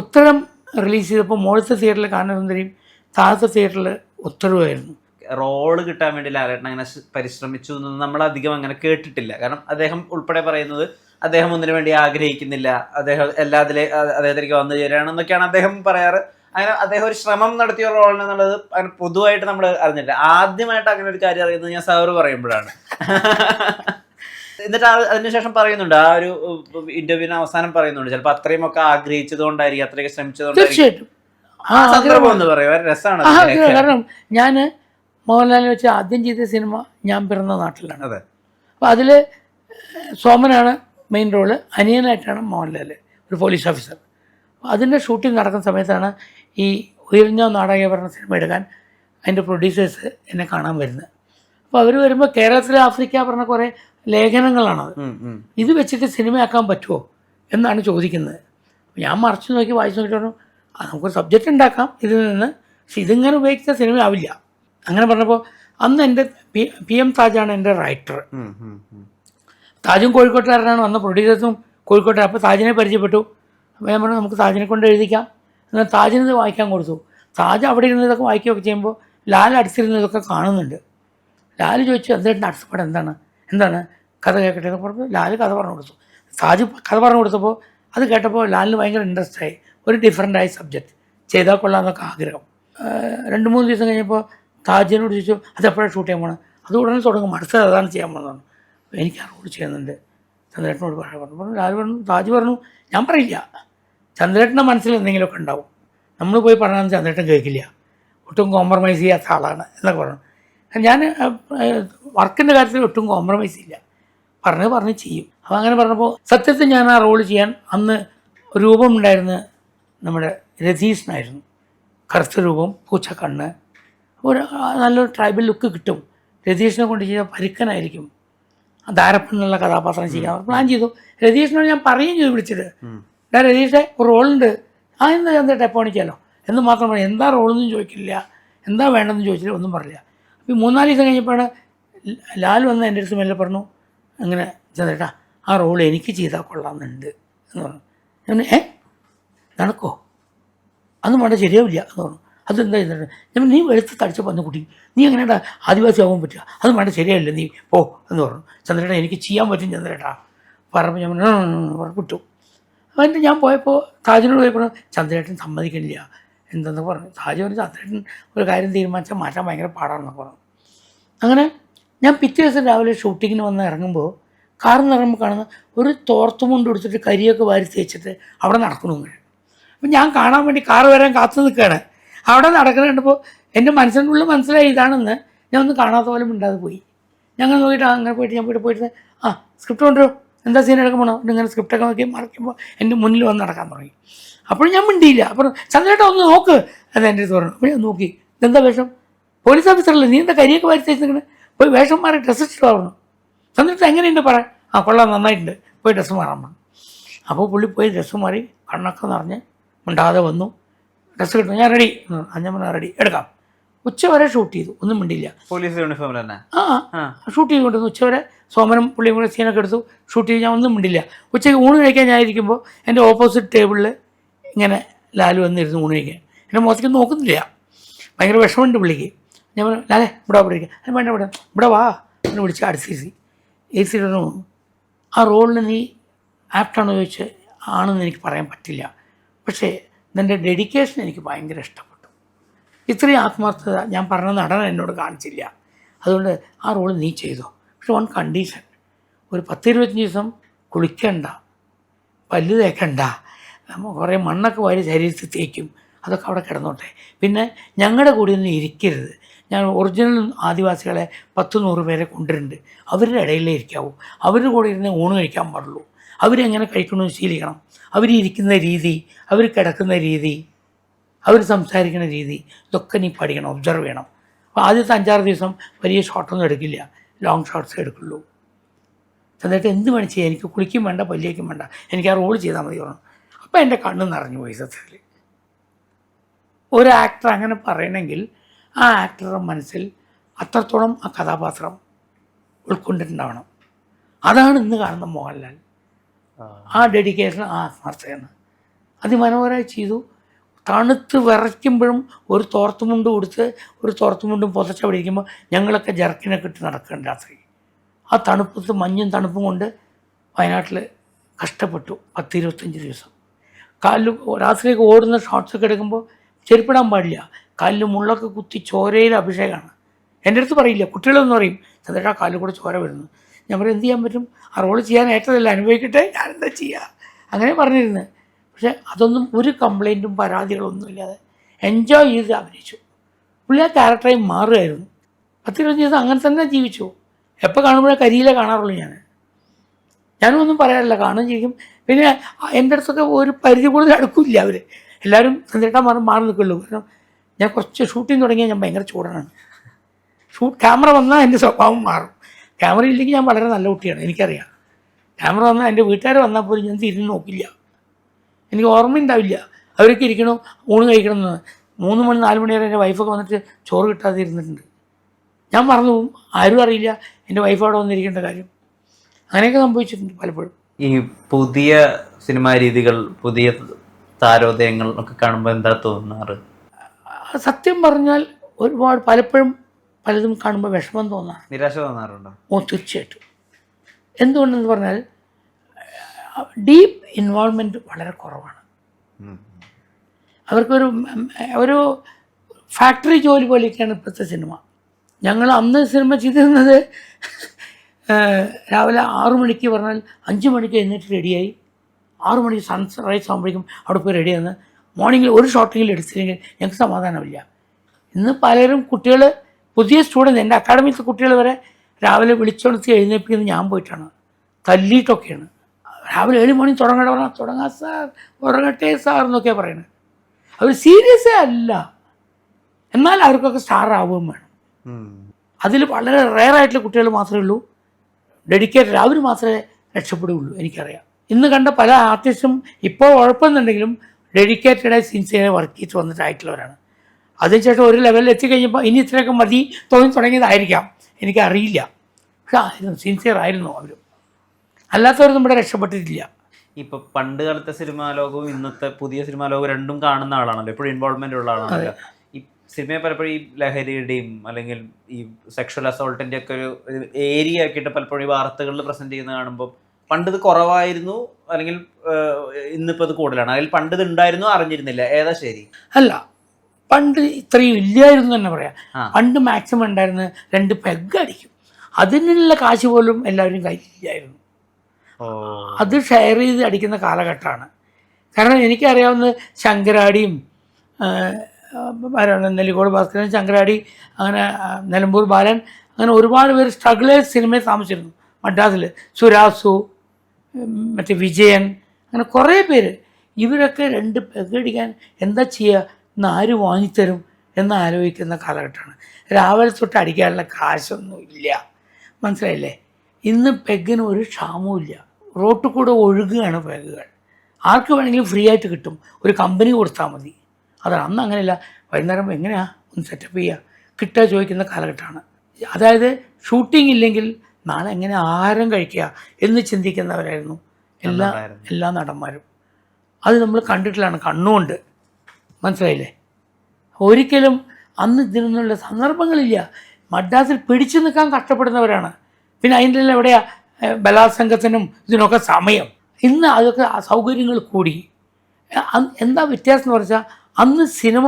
ഉത്തരം റിലീസ് ചെയ്തപ്പോൾ മുകളിലത്തെ തിയേറ്ററിൽ കാനസുന്ദരിയും താഴത്തെ തിയേറ്ററിൽ ഉത്തരവായിരുന്നു റോൾ കിട്ടാൻ വേണ്ടി ലാലേട്ടൻ അങ്ങനെ പരിശ്രമിച്ചു എന്നൊന്നും നമ്മൾ അധികം അങ്ങനെ കേട്ടിട്ടില്ല. കാരണം അദ്ദേഹം ഉൾപ്പെടെ പറയുന്നത് അദ്ദേഹം ഒന്നിനു വേണ്ടി ആഗ്രഹിക്കുന്നില്ല. അദ്ദേഹം എല്ലാത്തിലെ അദ്ദേഹത്തിലേക്ക് വന്നു ചേരുകയാണെന്നൊക്കെയാണ് അദ്ദേഹം പറയാറ്. അങ്ങനെ അദ്ദേഹം ഒരു ശ്രമം നടത്തിയ റോളിന് എന്നുള്ളത് അങ്ങനെ പൊതുവായിട്ട് നമ്മൾ അറിഞ്ഞിട്ടില്ല. ആദ്യമായിട്ട് അങ്ങനെ ഒരു കാര്യം അറിയുന്നത് ഞാൻ സാറ് പറയുമ്പോഴാണ്. എന്നിട്ട് അതിനുശേഷം പറയുന്നുണ്ട് ആ ഒരു ഇന്റർവ്യൂവിന് അവസാനം പറയുന്നുണ്ട് ചിലപ്പോൾ അത്രയും ഒക്കെ ആഗ്രഹിച്ചത് കൊണ്ടായിരിക്കും അത്രയൊക്കെ ശ്രമിച്ചതുകൊണ്ടായിരിക്കും. കാരണം ഞാൻ മോഹൻലാലിനെ വെച്ച് ആദ്യം ചെയ്ത സിനിമ ഞാൻ പിറന്ന നാട്ടിലാണ്. അതെ. അപ്പോൾ അതിൽ സോമനാണ് മെയിൻ റോൾ അനിയനായിട്ടാണ് മോഹൻലാൽ ഒരു പോലീസ് ഓഫീസർ അപ്പോൾ അതിന്റെ ഷൂട്ടിംഗ് നടക്കുന്ന സമയത്താണ് ഈ ഉയർന്ന നാടക പറഞ്ഞ സിനിമ എടുക്കാൻ അതിന്റെ പ്രൊഡ്യൂസേഴ്സ് എന്നെ കാണാൻ വരുന്നത്. അപ്പോൾ അവർ വരുമ്പോൾ കേരളത്തിലെ ആഫ്രിക്ക പറഞ്ഞ കുറേ ലേഖനങ്ങളാണത്. ഇത് വെച്ചിട്ട് സിനിമയാക്കാൻ പറ്റുമോ എന്നാണ് ചോദിക്കുന്നത്. ഞാൻ മറച്ചു നോക്കി വായിച്ചു നോക്കിയിട്ട് പറഞ്ഞു നമുക്ക് നമുക്കൊരു സബ്ജക്റ്റ് ഉണ്ടാക്കാം ഇതിൽ നിന്ന്. പക്ഷെ ഇതിങ്ങനെ ഉപയോഗിച്ച സിനിമ ആവില്ല അങ്ങനെ പറഞ്ഞപ്പോൾ അന്ന് എന്റെ പി എം താജാണ് എന്റെ റൈറ്റർ. താജും കോഴിക്കോട്ടുകാരനാണ് വന്ന പ്രൊഡ്യൂസേഴ്സും കോഴിക്കോട്ടുകാർ അപ്പോൾ താജിനെ പരിചയപ്പെട്ടു. അപ്പോൾ ഞാൻ പറഞ്ഞു നമുക്ക് താജിനെ കൊണ്ട് എഴുതിക്കാം. എന്നാൽ താജിന് ഇത് വായിക്കാൻ കൊടുത്തു. താജ് അവിടെ ഇരുന്ന് ഇതൊക്കെ വായിക്കുകയൊക്കെ ചെയ്യുമ്പോൾ ലാൽ അടിച്ചിരുന്നതൊക്കെ ഇതൊക്കെ കാണുന്നുണ്ട്. ലാൽ ചോദിച്ചു എന്തായിട്ട് അടുത്തപ്പാട് എന്താണ്? എന്താണ്? കഥ കേൾക്കട്ടെ എന്ന് പറഞ്ഞു ലാൽ കഥ പറഞ്ഞു കൊടുത്തു. സാജു കഥ പറഞ്ഞു കൊടുത്തപ്പോൾ അത് കേട്ടപ്പോൾ ലാലിന് ഭയങ്കര ഇൻട്രസ്റ്റ് ആയി. ഒരു ഡിഫറെന്റ് ആയ സബ്ജക്റ്റ് ചെയ്താൽ കൊള്ളാമെന്നൊക്കെ ആഗ്രഹം. ആഹ് രണ്ട് മൂന്ന് ദിവസം കഴിഞ്ഞപ്പോൾ താജിനോട് ചോദിച്ചു അത് എപ്പോഴാണ് ഷൂട്ട് ചെയ്യാൻ പോകണം അത് ഉടനെ തുടങ്ങും. അടുത്തത് അതാണ് ചെയ്യാൻ പോകുന്നതാണ് അപ്പോൾ എനിക്ക് ആ ചെയ്യുന്നുണ്ട്. ചന്ദ്രേട്ടനോട് പറയാൻ പറഞ്ഞു. പറഞ്ഞു ലാൽ പറഞ്ഞു താജ് പറഞ്ഞു ഞാൻ പറയില്ല. ചന്ദ്രേട്ടന്റെ മനസ്സിൽ എന്തെങ്കിലുമൊക്കെ ഉണ്ടാവും. നമ്മൾ പോയി പറഞ്ഞാൽ ചന്ദ്രേട്ടൻ കേൾക്കില്ല. ഒട്ടും കോംപ്രമൈസ് ചെയ്യാത്ത ആളാണ് എന്നൊക്കെ പറഞ്ഞു. ഞാൻ വർക്കിന്റെ കാര്യത്തിൽ ഒട്ടും കോംപ്രമൈസ് ഇല്ല. പറഞ്ഞ് പറഞ്ഞ് ചെയ്യും. അപ്പോൾ അങ്ങനെ പറഞ്ഞപ്പോൾ സത്യത്തിൽ ഞാൻ ആ റോൾ ചെയ്യാൻ അന്ന് രൂപം ഉണ്ടായിരുന്ന നമ്മുടെ രതീഷിനായിരുന്നു കറുത്ത രൂപം പൂച്ച കണ്ണ്. ഒരു നല്ലൊരു ട്രൈബൽ ലുക്ക് കിട്ടും. രതീഷിനെ കൊണ്ട് പരുക്കനായിരിക്കും. ആ ധാരപ്പൻ എന്നുള്ള കഥാപാത്രം ചെയ്യാൻ പ്ലാൻ ചെയ്തു. രതീഷിനോട് ഞാൻ പറയുകയും ചെയ്തു വിളിച്ചിട്ട്. ഞാൻ ഡാ രതീഷെ ഒരു റോളുണ്ട് ആ എന്താ എന്താ ടെപ്പോണിക്കാലോ? എന്ന് മാത്രം പറഞ്ഞു എന്താ റോളെന്നും ചോദിക്കില്ല. എന്താ വേണ്ടതെന്ന് ചോദിച്ചില്ല ഒന്നും പറയില്ല അപ്പോൾ ഈ മൂന്നാൽ ദിവസം കഴിഞ്ഞപ്പോഴാണ് ലാൽ വന്ന് എന്റെ അടുത്ത് മെല്ലെ പറഞ്ഞു അങ്ങനെ ചന്ദ്രേട്ടാ ആ റോൾ എനിക്ക് ചെയ്താൽ കൊള്ളാമെന്നുണ്ട് എന്ന് പറഞ്ഞു. ഞാൻ ഏ? നടക്കോ? അന്നും വേണ്ട ശരിയാവില്ല എന്ന് പറഞ്ഞു. അതെന്താ ചെയ്തിട്ട് ഞാൻ നീ എടുത്ത് തടിച്ച വന്ന കുട്ടി നീ എങ്ങനെയാ ആദിവാസി ആവാൻ പറ്റുക? അത് വേണ്ട ശരിയല്ല നീ പോ എന്ന് പറഞ്ഞു. ചന്ദ്രേട്ടാ എനിക്ക് ചെയ്യാൻ പറ്റും ചന്ദ്രേട്ടാ പറഞ്ഞു ഞാൻ പറഞ്ഞു, വിട്ടു. ഞാൻ പോയപ്പോൾ താജിനോട് പോയപ്പോൾ ചന്ദ്രേട്ടൻ സമ്മതിക്കണില്ല എന്തെന്ന് പറഞ്ഞു. താജ് പറഞ്ഞു ചന്ദ്രേട്ടൻ ഒരു കാര്യം തീരുമാനിച്ചാൽ മാറ്റാൻ ഭയങ്കര പാടാണെന്ന് പറഞ്ഞു. അങ്ങനെ ഞാൻ പിറ്റേ ദിവസം രാവിലെ ഷൂട്ടിങ്ങിന് വന്ന് ഇറങ്ങുമ്പോൾ കാറിൽ ഇറങ്ങുമ്പോൾ കാണുന്ന ഒരു തോർത്തുമുണ്ട് എടുത്തിട്ട് കരിയൊക്കെ വാരി തേച്ചിട്ട് അവിടെ നടക്കണു ഇങ്ങനെ അപ്പം ഞാൻ കാണാൻ വേണ്ടി കാർ വരാൻ കാത്തു നിൽക്കുകയാണ്. അവിടെ നടക്കുന്നുണ്ടപ്പോൾ എന്റെ മനസ്സിന്റെ ഉള്ളിൽ മനസ്സിലായി ഇതാണെന്ന് ഞാൻ ഒന്ന് കാണാത്ത പോലെ മിണ്ടാതെ പോയി. ഞങ്ങൾ നോക്കിയിട്ട് അങ്ങനെ പോയിട്ട് ഞാൻ പോയിട്ട് പോയിട്ട് ആ സ്ക്രിപ്റ്റ് കൊണ്ടുവരും. എന്താ സീൻ എടുക്കാൻ പോകണം ഇങ്ങനെ സ്ക്രിപ്റ്റൊക്കെ നോക്കി മറക്കുമ്പോൾ എന്റെ മുന്നിൽ വന്ന് നടക്കാൻ തുടങ്ങി. അപ്പോഴും ഞാൻ മിണ്ടിയില്ല. അപ്പോൾ ചന്ദ്രേട്ടാ ഒന്ന് നോക്ക്. അത് എന്റെ അടുത്ത് പറഞ്ഞു. അപ്പോൾ ഞാൻ നോക്കി. ഇതെന്താ വേഷം? പോലീസ് ഓഫീസറല്ലേ നീ എന്താ കരിയൊക്കെ വാരി തേച്ചിങ്ങനെ പോയി വേഷം മാറി ഡ്രസ്സ് ഇട്ടിട്ട് പറഞ്ഞു ചന്ദ്രേട്ടൻ എങ്ങനെയുണ്ട് പറ? ആ കൊള്ളാം നന്നായിട്ടുണ്ട്. പോയി ഡ്രസ്സ് മാറാൻ പറഞ്ഞു അപ്പോൾ പുള്ളി പോയി ഡ്രസ്സ് മാറി കണ്ണൊക്കെ നിറഞ്ഞ് മിണ്ടാതെ വന്നു. ഡ്രസ്സ് കിട്ടുന്നു ഞാൻ റെഡി അഞ്ച് മണി റെഡി എടുക്കാം. ഉച്ച വരെ ഷൂട്ട് ചെയ്തു. ഒന്നും മിണ്ടില്ല പോലീസ് യൂണിഫോമിൽ തന്നെ? ആ ആ. ഷൂട്ട് ചെയ്തുകൊണ്ടിരുന്നു. ഉച്ചവരെ സോമനും പുള്ളിയും കൂടെ സീനൊക്കെ എടുത്തു. ഷൂട്ട് ചെയ്ത് ഞാൻ ഒന്നും മിണ്ടില്ല ഉച്ചയ്ക്ക് ഊണ് കഴിക്കാൻ ഞാൻ ഇരിക്കുമ്പോൾ എന്റെ ഓപ്പോസിറ്റ് ടേബിളിൽ ഇങ്ങനെ ലാലു വന്നിരുന്നു ഊണ് കഴിക്കാൻ. എന്റെ മുഖത്തേക്ക് നോക്കുന്നില്ല. ഭയങ്കര വിഷമമുണ്ട് പുള്ളിക്ക്. ഞാൻ പറഞ്ഞു ലാലേ ഇവിടെ ഇവിടെ ഇരിക്കുക അത് വേണ്ട ഇവിടെ ഇവിടെ വാ. എന്ന് വിളിച്ച് അടുത്ത് സി സി എ സി ആ റോളിന് നീ ആപ്റ്റാണോ ചോദിച്ച്? ആണെന്ന് എനിക്ക് പറയാൻ പറ്റില്ല. പക്ഷേ നിന്റെ ഡെഡിക്കേഷൻ എനിക്ക് ഭയങ്കര ഇഷ്ടപ്പെട്ടു. ഇത്രയും ആത്മാർത്ഥത ഞാൻ പറഞ്ഞ നടൻ എന്നോട് കാണിച്ചില്ല. അതുകൊണ്ട് ആ റോൾ നീ ചെയ്തോ. പക്ഷെ വൺ കണ്ടീഷൻ ഒരു പത്തിരുപത്തഞ്ച് ദിവസം കുളിക്കണ്ട. പല്ല് തേക്കണ്ട. നമ്മൾ കുറേ മണ്ണൊക്കെ വാരി ശരീരത്തിൽ തേക്കും. അതൊക്കെ അവിടെ കിടന്നോട്ടെ. പിന്നെ ഞങ്ങളുടെ കൂടെ ഒന്നും ഇരിക്കരുത്. ഞാൻ ഒറിജിനൽ ആദിവാസികളെ പത്ത് നൂറ് പേരെ കൊണ്ടുവരുന്നുണ്ട്. അവരുടെ ഇടയിലേ ഇരിക്കാവൂ. അവരുടെ കൂടെ ഇരുന്ന് ഊണ് കഴിക്കാൻ പാടുള്ളൂ. അവരെങ്ങനെ കഴിക്കണമെന്ന് ശീലിക്കണം. അവരിരിക്കുന്ന രീതി അവർ കിടക്കുന്ന രീതി അവർ സംസാരിക്കുന്ന രീതി ഇതൊക്കെ നീ പഠിക്കണം ഒബ്സർവ് ചെയ്യണം. അപ്പോൾ ആദ്യത്തെ അഞ്ചാറ് ദിവസം വലിയ ഷോട്ടൊന്നും എടുക്കില്ല. ലോങ് ഷോട്ട്സ് എടുക്കുള്ളൂ. എന്നിട്ട് എന്ത് വേണം ചെയ്യാം എനിക്ക് കുളിക്കും വേണ്ട പല്ലിയേക്കും വേണ്ട. എനിക്ക് ആ റോൾ ചെയ്താൽ മതി പറഞ്ഞു. അപ്പോൾ എന്റെ കണ്ണ് നിറഞ്ഞു പോയി സത്യത്തിൽ. ഒരു ആക്ടർ അങ്ങനെ പറയണമെങ്കിൽ ആ ആക്ടറുടെ മനസ്സിൽ അത്രത്തോളം ആ കഥാപാത്രം ഉൾക്കൊണ്ടിട്ടുണ്ടാവണം. അതാണ് ഇന്ന് കാണുന്ന മോഹൻലാൽ. ആ. ഡെഡിക്കേഷൻ ആ ആത്മാർത്ഥയാണ് അതിമനോഹരമായി ചെയ്തു. തണുത്ത് വിറയ്ക്കുമ്പോഴും ഒരു തോർത്തുമുണ്ട് കൊടുത്ത് ഒരു തോർത്തുമുണ്ടും പൊതച്ച ഇരിക്കുമ്പോൾ ഞങ്ങളൊക്കെ ജർക്കിനൊക്കെ ഇട്ട് നടക്കേണ്ട രാത്രി. ആ തണുപ്പത്ത് മഞ്ഞും തണുപ്പും കൊണ്ട് വയനാട്ടിൽ കഷ്ടപ്പെട്ടു പത്തിരുപത്തഞ്ച് ദിവസം. കാലിൽ രാത്രിയൊക്കെ ഓടുന്ന ഷോർട്സൊക്കെ എടുക്കുമ്പോൾ ചെരുപ്പിടാൻ പാടില്ല. കാലിൽ മുള്ളൊക്കെ കുത്തി ചോരയിൽ അഭിഷേകമാണ്. എന്റെ അടുത്ത് പറയില്ല. കുട്ടികളൊന്നും പറയും ചന്ദ്രേട്ടാ കാലിൽ കൂടെ ചോര വരുന്നു. ഞാൻ പറയും എന്ത് ചെയ്യാൻ പറ്റും? ആ റോൾ ചെയ്യാൻ ഏറ്റതല്ല? അനുഭവിക്കട്ടെ? ഞാനെന്താ ചെയ്യുക അങ്ങനെ പറഞ്ഞിരുന്നു. പക്ഷേ അതൊന്നും ഒരു കംപ്ലൈന്റും പരാതികളൊന്നുമില്ലാതെ എൻജോയ് ചെയ്ത് അഭിനയിച്ചു. പുള്ളി ആ ക്യാരക്ടറായി മാറുമായിരുന്നു പത്തിരുപത്തഞ്ച് ദിവസം അങ്ങനെ തന്നെ ജീവിച്ചു. എപ്പോൾ കാണുമ്പോഴേ കരിയിലെ കാണാറുള്ളൂ ഞാൻ. ഞാനും ഒന്നും പറയാറില്ല. കാണുകയും ചെയ്യും. പിന്നെ എന്റെ അടുത്തൊക്കെ ഒരു പരിധി കൂടുതൽ അടുക്കില്ല അവർ എല്ലാവരും സന്ധ്യേട്ടാ മാറി മാറി നിൽക്കുള്ളൂ. കാരണം ഞാൻ കുറച്ച് ഷൂട്ടിങ് തുടങ്ങിയാൽ ഞാൻ ഭയങ്കര ചൂടാണ്. ഷൂട്ട് ക്യാമറ വന്നാൽ എന്റെ സ്വഭാവം മാറും. ക്യാമറ ഇല്ലെങ്കിൽ ഞാൻ വളരെ നല്ല കുട്ടിയാണ് എനിക്കറിയാം. ക്യാമറ വന്നാൽ എന്റെ വീട്ടുകാർ വന്നാൽ പോലും ഞാൻ തിരിഞ്ഞ് നോക്കില്ല. എനിക്ക് ഓർമ്മയുണ്ടാവില്ല അവരൊക്കെ ഇരിക്കണം ഊണ് കഴിക്കണം എന്ന്. മൂന്ന് മണി നാല് മണി വരെ എന്റെ വൈഫൊക്കെ വന്നിട്ട് ചോറ് കിട്ടാതെ ഇരുന്നിട്ടുണ്ട്. ഞാൻ മറന്നു പോകും. ആരും അറിയില്ല എന്റെ വൈഫ് അവിടെ വന്നിരിക്കേണ്ട കാര്യം. അങ്ങനെയൊക്കെ സംഭവിച്ചിട്ടുണ്ട് പലപ്പോഴും. ഈ പുതിയ സിനിമാ രീതികൾ പുതിയ താരോദയങ്ങൾ ഒക്കെ കാണുമ്പോൾ എന്താ തോന്നാറ്? സത്യം പറഞ്ഞാൽ ഒരുപാട് പലപ്പോഴും പലതും കാണുമ്പോൾ വിഷമം തോന്നാറ്. നിരാശ തോന്നാറുണ്ടോ? ഓ തീർച്ചയായിട്ടും. എന്തുകൊണ്ടെന്ന് പറഞ്ഞാൽ ഡീപ്പ് ഇൻവോൾവ്മെന്റ് വളരെ കുറവാണ്. അവർക്കൊരു ഒരു ഫാക്ടറി ജോലി പോലെയൊക്കെയാണ് ഇപ്പോഴത്തെ സിനിമ. ഞങ്ങൾ അന്ന് സിനിമ ചെയ്തിരുന്നത് രാവിലെ ആറു മണിക്ക് പറഞ്ഞാൽ അഞ്ച് മണിക്ക് എഴുന്നേറ്റ് റെഡിയായി ആറു മണിക്ക് സൺറൈസ് ആകുമ്പോഴേക്കും അവിടെ പോയി റെഡി റെഡിയാന്ന് മോർണിംഗിൽ ഒരു ഷോട്ടിങ്ങിൽ എടുത്തില്ലെങ്കിൽ ഞങ്ങൾക്ക് സമാധാനമില്ല. ഇന്ന് പലരും കുട്ടികൾ പുതിയ സ്റ്റുഡന്റ് എന്റെ അക്കാഡമിയിലത്തെ കുട്ടികൾ വരെ രാവിലെ വിളിച്ചുണർത്തി എഴുന്നേൽപ്പിക്കുന്നത് ഞാൻ പോയിട്ടാണ്. തല്ലിയിട്ടൊക്കെയാണ്. രാവിലെ ഏഴ് മണി തുടങ്ങണ പറഞ്ഞാൽ തുടങ്ങാം സാർ ഉറങ്ങട്ടെ സാർ എന്നൊക്കെയാണ് പറയുന്നത് അവർ സീരിയസേ അല്ല. എന്നാൽ അവർക്കൊക്കെ സ്റ്റാർ ആവുകയും വേണം. അതിൽ വളരെ റയറായിട്ടുള്ള കുട്ടികൾ മാത്രമേ ഉള്ളൂ. ഡെഡിക്കേറ്റഡ് അവർ മാത്രമേ രക്ഷപ്പെടുകയുള്ളൂ എനിക്കറിയാം. ഇന്ന് കണ്ട പല ആർട്ടിസ്റ്റും ഇപ്പോൾ ഉഴപ്പുന്നുണ്ടെങ്കിലും ഡെഡിക്കേറ്റഡായി സിൻസിയറായി വർക്ക് ചെയ്ത് വന്നിട്ടായിട്ടുള്ളവരാണ്. അതിനുശേഷം ഒരു ലെവലിൽ എത്തിക്കഴിഞ്ഞപ്പോൾ ഇനി ഇത്രയൊക്കെ മതി തോന്നി തുടങ്ങിയതായിരിക്കാം. എനിക്കറിയില്ല. പക്ഷെ ആയിരുന്നു സിൻസിയർ ആയിരുന്നു അവരും. അല്ലാത്തവർ നമ്മുടെ രക്ഷപ്പെട്ടിട്ടില്ല. ഇപ്പൊ പണ്ട് കാലത്തെ സിനിമാ ലോകവും ഇന്നത്തെ പുതിയ സിനിമാ ലോകവും രണ്ടും കാണുന്ന ആളാണല്ലോ. എപ്പോഴും ഇൻവോൾവ്മെന്റ് ഉള്ള ആളാണല്ലോ. ഈ സിനിമയെ പലപ്പോഴും ഈ ലഹരിയുടെയും അല്ലെങ്കിൽ ഈ സെക്ഷൽ അസോൾട്ടിന്റെ ഒക്കെ ഒരു ഏരിയ ആക്കിയിട്ട് പലപ്പോഴും ഈ വാർത്തകളിൽ പ്രസന്റ് ചെയ്യുന്ന കാണുമ്പോൾ പണ്ട് ഇത് കുറവായിരുന്നു അല്ലെങ്കിൽ ഇന്നിപ്പോൾ ഇന്നിപ്പോ ഇത് കൂടുതലാണ്. അതിൽ പണ്ട് ഇത് ഉണ്ടായിരുന്നു അറിഞ്ഞിരുന്നില്ല. ഏതാ ശരി? അല്ല പണ്ട് ഇത്രയും ഇല്ലായിരുന്നു തന്നെ പറയാം. പണ്ട് മാക്സിമം ഉണ്ടായിരുന്ന രണ്ട് പെഗ് അടിക്കും. അതിനുള്ള കാശ് പോലും എല്ലാവരും കയ്യിലില്ലായിരുന്നു അത് ഷെയർ ചെയ്ത് അടിക്കുന്ന കാലഘട്ടമാണ്. കാരണം എനിക്കറിയാവുന്ന ശങ്കരാടിയും ആരാണ് നെല്ലിക്കോട് ഭാസ്കരൻ ശങ്കരാടി അങ്ങനെ നിലമ്പൂർ ബാലൻ അങ്ങനെ ഒരുപാട് പേര് സ്ട്രഗിളേഴ്സ് സിനിമയിൽ താമസിച്ചിരുന്നു. മദ്രാസിൽ സുരാസു മറ്റേ വിജയൻ അങ്ങനെ കുറേ പേര്. ഇവരൊക്കെ രണ്ട് പെഗടിക്കാൻ എന്താ ചെയ്യുക ഇന്ന് ആര് വാങ്ങിത്തരും എന്ന് ആലോചിക്കുന്ന കാലഘട്ടമാണ്. രാവിലെ തൊട്ട് അടിക്കാനുള്ള കാശൊന്നും ഇല്ല. മനസ്സിലായില്ലേ? ഇന്ന് പെഗിന് ഒരു ക്ഷാമവും റോട്ടിൽ കൂടെ ഒഴുകുകയാണ് പെഗുകൾ. ആർക്ക് വേണമെങ്കിലും ഫ്രീ ആയിട്ട് കിട്ടും. ഒരു കമ്പനി കൊടുത്താൽ മതി. അതാണ്. അന്ന് അങ്ങനെയല്ല. വൈകുന്നേരം എങ്ങനെയാണ് ഒന്ന് സെറ്റപ്പ് ചെയ്യുക കിട്ടുക ചോദിക്കുന്ന കാലഘട്ടമാണ്. അതായത് ഷൂട്ടിംഗ് ഇല്ലെങ്കിൽ നാളെ എങ്ങനെ ആഹാരം കഴിക്കുക എന്ന് ചിന്തിക്കുന്നവരായിരുന്നു. എല്ലാ എല്ലാ നടന്മാരും. അത് നമ്മൾ കണ്ടിട്ടില്ലാണ്. കണ്ണുകൊണ്ട്. മനസ്സിലായില്ലേ? ഒരിക്കലും അന്ന് ഇതിനൊന്നുള്ള സന്ദർഭങ്ങളില്ല. മദ്രാസിൽ പിടിച്ചു നിൽക്കാൻ കഷ്ടപ്പെടുന്നവരാണ്. പിന്നെ അതിന്റെ എല്ലാം എവിടെയാ? ബലാത്സംഗത്തിനും ഇതിനൊക്കെ സമയം. ഇന്ന് അതൊക്കെ ആ സൗകര്യങ്ങൾ കൂടി. എന്താ വ്യത്യാസം എന്ന് പറഞ്ഞാൽ അന്ന് സിനിമ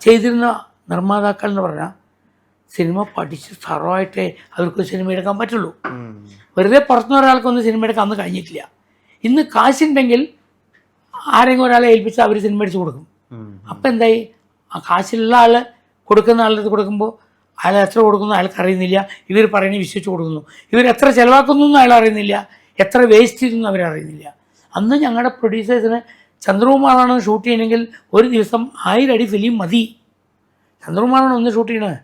ചെയ്തിരുന്ന നിർമ്മാതാക്കൾ എന്ന് പറഞ്ഞാൽ സിനിമ പഠിച്ച് സറോയിട്ടേ അവർക്ക് സിനിമ എടുക്കാൻ പറ്റുള്ളൂ. വെറുതെ പുറത്തുനിന്ന് ഒരാൾക്കൊന്നും സിനിമ എടുക്കാൻ അന്ന് കഴിഞ്ഞിട്ടില്ല. ഇന്ന് കാശുണ്ടെങ്കിൽ ആരെങ്കിലും ഒരാളെ ഏൽപ്പിച്ച് അവർ സിനിമ അടിച്ച് കൊടുക്കും. അപ്പം എന്തായി? ആ കാശുള്ള ആൾ കൊടുക്കുന്ന ആളുടെ കൊടുക്കുമ്പോൾ അയാൾ എത്ര കൊടുക്കുന്നു അയാൾക്ക് അറിയുന്നില്ല. ഇവർ പറയുന്നത് വിശ്വസിച്ച് കൊടുക്കുന്നു. ഇവർ എത്ര ചിലവാക്കുന്നു എന്ന് അയാൾ അറിയുന്നില്ല. എത്ര വേസ്റ്റ് ചെയ്യുന്നു അവരറിയുന്നില്ല അന്ന് ഞങ്ങളുടെ പ്രൊഡ്യൂസേഴ്സിന് ചന്ദ്രകുമാറാണ് ഷൂട്ട് ചെയ്യണമെങ്കിൽ ഒരു ദിവസം ആയിരടി ഫിലിം മതി. ചന്ദ്രകുമാറാണ് ഒന്ന് ഷൂട്ട് ചെയ്യണത്.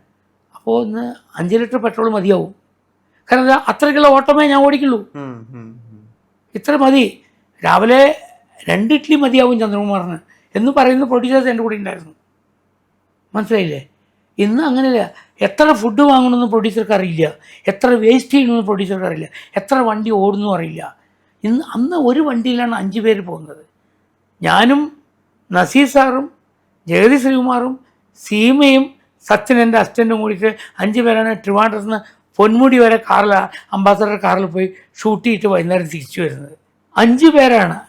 അപ്പോൾ ഇന്ന് അഞ്ച് ലിറ്റർ പെട്രോൾ മതിയാവും. കാരണം അത്രയ്ക്കുള്ള ഓട്ടമേ ഞാൻ ഓടിക്കുള്ളൂ. ഇത്ര മതി. രാവിലെ രണ്ട് ഇഡ്ഡലി മതിയാവും ചന്ദ്രകുമാറിന് എന്ന് പറയുന്ന പ്രൊഡ്യൂസേഴ്സ് എന്റെ കൂടെ ഉണ്ടായിരുന്നു. മനസ്സിലായില്ലേ? ഇന്ന് അങ്ങനെയല്ല. എത്ര ഫുഡ് വാങ്ങണമെന്ന് പ്രൊഡ്യൂസർക്ക് അറിയില്ല. എത്ര വേസ്റ്റ് ചെയ്യണമെന്ന് പ്രൊഡ്യൂസർക്ക് അറിയില്ല. എത്ര വണ്ടി ഓടുന്നു അറിയില്ല. ഇന്ന് അന്ന് ഒരു വണ്ടിയിലാണ് അഞ്ച് പേര് പോകുന്നത്. ഞാനും നസീർ സാറും ജഗതി ശ്രീകുമാറും സീമയും സച്ചിൻ എന്റെ അസിസ്റ്റന്റും കൂടിയിട്ട് അഞ്ച് പേരാണ് ട്രിവാൻഡ്രത്ത് നിന്ന് പൊന്മുടി വരെ കാറിൽ അംബാസഡർ കാറിൽ പോയി ഷൂട്ട് ചെയ്തിട്ട് വൈകുന്നേരം തിരിച്ചു വരുന്നത്. അഞ്ച് പേരാണ്.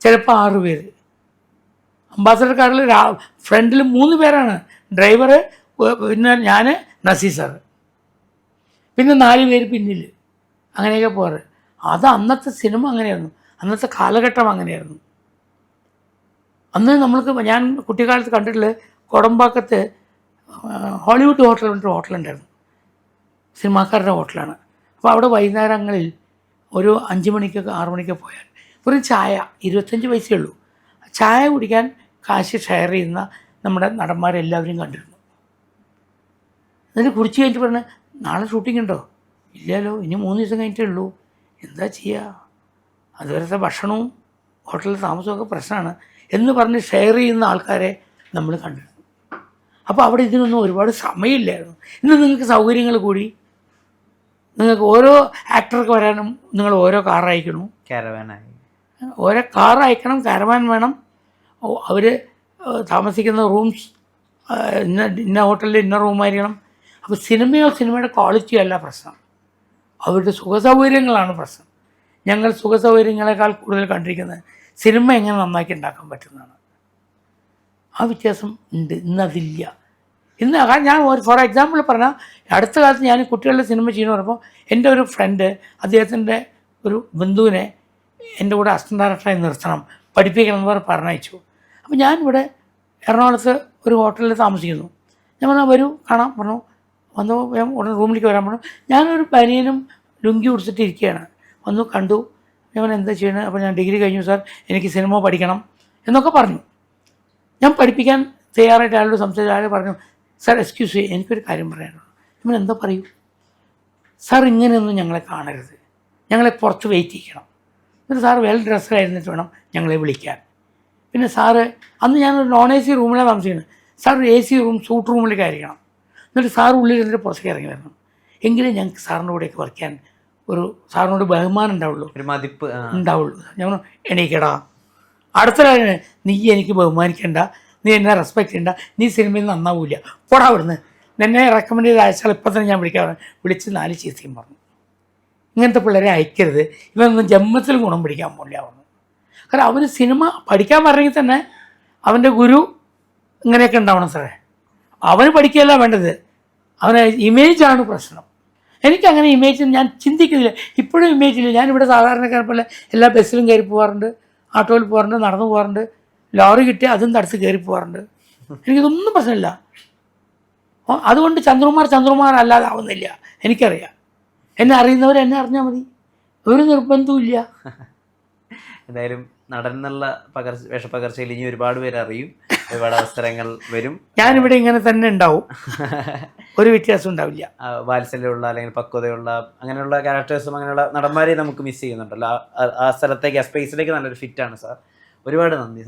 ചിലപ്പോൾ ആറ് പേര്. അംബാസഡർ കാറിൽ ഫ്രണ്ടിൽ മൂന്ന് പേരാണ്. ഡ്രൈവർ പിന്നെ ഞാൻ നസീർ പിന്നെ നാല് പേര് പിന്നിൽ. അങ്ങനെയൊക്കെ പോകാറ്. അത് അന്നത്തെ സിനിമ അങ്ങനെയായിരുന്നു. അന്നത്തെ കാലഘട്ടം അങ്ങനെയായിരുന്നു. അന്ന് നമ്മൾക്ക് ഞാൻ കുട്ടിക്കാലത്ത് കണ്ടിട്ടുള്ള കൊടമ്പാക്കത്ത് ഹോളിവുഡ് ഹോട്ടൽ പറഞ്ഞിട്ട് ഹോട്ടലുണ്ടായിരുന്നു. സിനിമാക്കാരുടെ ഹോട്ടലാണ്. അപ്പോൾ അവിടെ വൈകുന്നേരങ്ങളിൽ ഒരു അഞ്ച് മണിക്കൊക്കെ ആറു മണിക്കൊക്കെ പോയാൽ വെറും ചായ ഇരുപത്തഞ്ച് പൈസയേ ഉള്ളൂ. ചായ കുടിക്കാൻ കാശ് ഷെയർ ചെയ്യുന്ന നമ്മുടെ നടന്മാരെല്ലാവരും കണ്ടിരുന്നു. എന്നിട്ട് കുടിച്ച് കഴിഞ്ഞിട്ട് പറഞ്ഞ് നാളെ ഷൂട്ടിംഗ് ഉണ്ടോ? ഇല്ലല്ലോ ഇനി മൂന്ന് ദിവസം കഴിഞ്ഞിട്ടേ ഉള്ളൂ. എന്താ ചെയ്യുക അതുവരത്തെ ഭക്ഷണവും ഹോട്ടലിൽ താമസമൊക്കെ പ്രശ്നമാണ്. എന്ന് പറഞ്ഞ് ഷെയർ ചെയ്യുന്ന ആൾക്കാരെ നമ്മൾ കണ്ടിരുന്നു. അപ്പോൾ അവിടെ ഇതിനൊന്നും ഒരുപാട് സമയമില്ലായിരുന്നു. ഇന്ന് നിങ്ങൾക്ക് സൗകര്യങ്ങൾ കൂടി. നിങ്ങൾക്ക് ഓരോ ആക്ടർക്ക് വരാനും നിങ്ങൾ ഓരോ കാർ അയക്കണു. കാരവാനായി ഓരോ കാർ അയക്കണം കാരവാൻ വേണം. അവർ താമസിക്കുന്ന റൂംസ് ഇന്ന ഇന്ന ഹോട്ടലിൽ ഇന്ന റൂമായിരിക്കണം അപ്പോൾ സിനിമയോ സിനിമയുടെ ക്വാളിറ്റിയോ അല്ല പ്രശ്നം. അവരുടെ സുഖസൗകര്യങ്ങളാണ് പ്രശ്നം. ഞങ്ങൾ സുഖസൗകര്യങ്ങളെക്കാൾ കൂടുതൽ കണ്ടിരിക്കുന്നത് സിനിമ എങ്ങനെ നന്നാക്കി ഉണ്ടാക്കാൻ പറ്റുന്നതാണ്. ആ വ്യത്യാസം ഉണ്ട്. ഇന്ന് അതില്ല ഇന്ന് ഞാൻ ഒരു ഫോർ എക്സാമ്പിൾ പറഞ്ഞാൽ അടുത്ത കാലത്ത് ഞാൻ കുട്ടികളുടെ സിനിമ ചെയ്യുന്ന പറയുമ്പോൾ എന്റെ ഒരു ഫ്രണ്ട് അദ്ദേഹത്തിന്റെ ഒരു ബന്ധുവിനെ എന്റെ കൂടെ അസിസ്റ്റന്റ് ഡയറക്ടറായി നിർത്തണം പഠിപ്പിക്കണം എന്ന് പറഞ്ഞ് പറഞ്ഞയച്ചു. അപ്പോൾ ഞാനിവിടെ എറണാകുളത്ത് ഒരു ഹോട്ടലിൽ താമസിക്കുന്നു. ഞാൻ പറഞ്ഞു വരൂ കാണാം പറഞ്ഞു. വന്നു ഞാൻ ഉടനെ റൂമിലേക്ക് വരാൻ പറഞ്ഞു. ഞാനൊരു പനിയനും ലുങ്കി കുടിച്ചിട്ട് ഇരിക്കുകയാണ്. വന്നു കണ്ടു. ഞാൻ എന്താ ചെയ്യണത് അപ്പോൾ ഞാൻ ഡിഗ്രി കഴിഞ്ഞു സാർ എനിക്ക് സിനിമ പഠിക്കണം എന്നൊക്കെ പറഞ്ഞു. ഞാൻ പഠിപ്പിക്കാൻ തയ്യാറായിട്ട് ആളോട് സംസാരിച്ച അയാൾ പറഞ്ഞു സാർ എക്സ്ക്യൂസ് ചെയ്യും എനിക്കൊരു കാര്യം പറയാനുള്ളൂ നമ്മൾ എന്താ പറയൂ? സാർ ഇങ്ങനെയൊന്നും ഞങ്ങളെ കാണരുത്. ഞങ്ങളെ പുറത്ത് വെയിറ്റ് ചെയ്യണം എന്നിട്ട് സാർ വെൽ ഡ്രസ്ഡ് ആയിരുന്നിട്ട് വേണം ഞങ്ങളെ വിളിക്കാൻ. പിന്നെ സാറ് അന്ന് ഞാനൊരു നോൺ എ സി റൂമിലാണ് താമസിക്കുന്നത്. Sir A C room suite റൂമിലേക്ക് ആയിരിക്കണം എന്നിട്ട് സാർ ഉള്ളിൽ ഇരുന്നിട്ട് പുറത്തേക്ക് ഇറങ്ങി വരണം. എങ്കിലേ ഞങ്ങൾക്ക് സാറിന്റെ കൂടെയൊക്കെ വർക്ക് ചെയ്യാൻ ഒരു സാറിനോട് ബഹുമാനം ഉണ്ടാവുള്ളൂ. ഒരു മതിപ്പ് ഉണ്ടാവുള്ളൂ. ഞങ്ങൾ എണീക്കടാ. അടുത്ത കാര്യം നീ എനിക്ക് ബഹുമാനിക്കണ്ട നീ എന്നെ റെസ്പെക്ട് ചെയ്യണ്ട നീ സിനിമയിൽ നന്നാവൂല. പോടാ അവിടുന്ന്. നിന്നെ റെക്കമെൻഡ് ചെയ്ത് അയച്ചാൽ ഇപ്പം തന്നെ ഞാൻ വിളിക്കാൻ. വിളിച്ച് നാല് ചീത്തയും പറഞ്ഞു. ഇങ്ങനത്തെ പിള്ളേരെ അയക്കരുത്. ഇവനൊന്നും ജന്മത്തിൽ ഗുണം പിടിക്കാൻ പോകില്ല പറഞ്ഞു കാരണം അവന് സിനിമ പഠിക്കാൻ പറഞ്ഞെങ്കിൽ തന്നെ അവന്റെ ഗുരു ഇങ്ങനെയൊക്കെ ഉണ്ടാവണം സാറേ. അവന് പഠിക്കുകയല്ല വേണ്ടത്. അവന് ഇമേജാണ് പ്രശ്നം. എനിക്കങ്ങനെ ഇമേജ് ഞാൻ ചിന്തിക്കുന്നില്ല. ഇപ്പോഴും ഇമേജില്ല ഞാനിവിടെ സാധാരണക്കാരെ പോലെ എല്ലാ ബസ്സിലും കയറി പോകാറുണ്ട് ഓട്ടോയിൽ പോകാറുണ്ട് നടന്നു പോകാറുണ്ട്. ലോറി കിട്ടി അതും തടസ്സ് കയറി പോകാറുണ്ട്. എനിക്കിതൊന്നും പ്രശ്നമില്ല. അതുകൊണ്ട് ചന്ദ്രകുമാർ ചന്ദ്രകുമാർ അല്ലാതെ ആവുന്നില്ല എനിക്കറിയാം. എന്നെ അറിയുന്നവർ എന്നെ അറിഞ്ഞാൽ മതി. ഒരു നിർബന്ധവും ഇല്ല. എന്തായാലും നടൻ എന്നുള്ള പകർച്ച വേഷപ്പകർച്ചയിൽ ഇനി ഒരുപാട് പേര് അറിയും ഒരുപാട് അവസരങ്ങൾ വരും. ഞാനിവിടെ ഇങ്ങനെ തന്നെ ഉണ്ടാവും. ഒരു വ്യത്യാസം ഉണ്ടാവില്ല. വാത്സല്യമുള്ള അല്ലെങ്കിൽ പക്വതയുള്ള അങ്ങനെയുള്ള ക്യാരക്ടേഴ്സും അങ്ങനെയുള്ള നടന്മാരെ നമുക്ക് മിസ് ചെയ്യുന്നുണ്ടല്ലോ. ആ- സ്ഥലത്തേക്ക് ആ സ്പേസിലേക്ക് നല്ലൊരു ഫിറ്റാണ് സാർ. ഒരുപാട് നന്ദി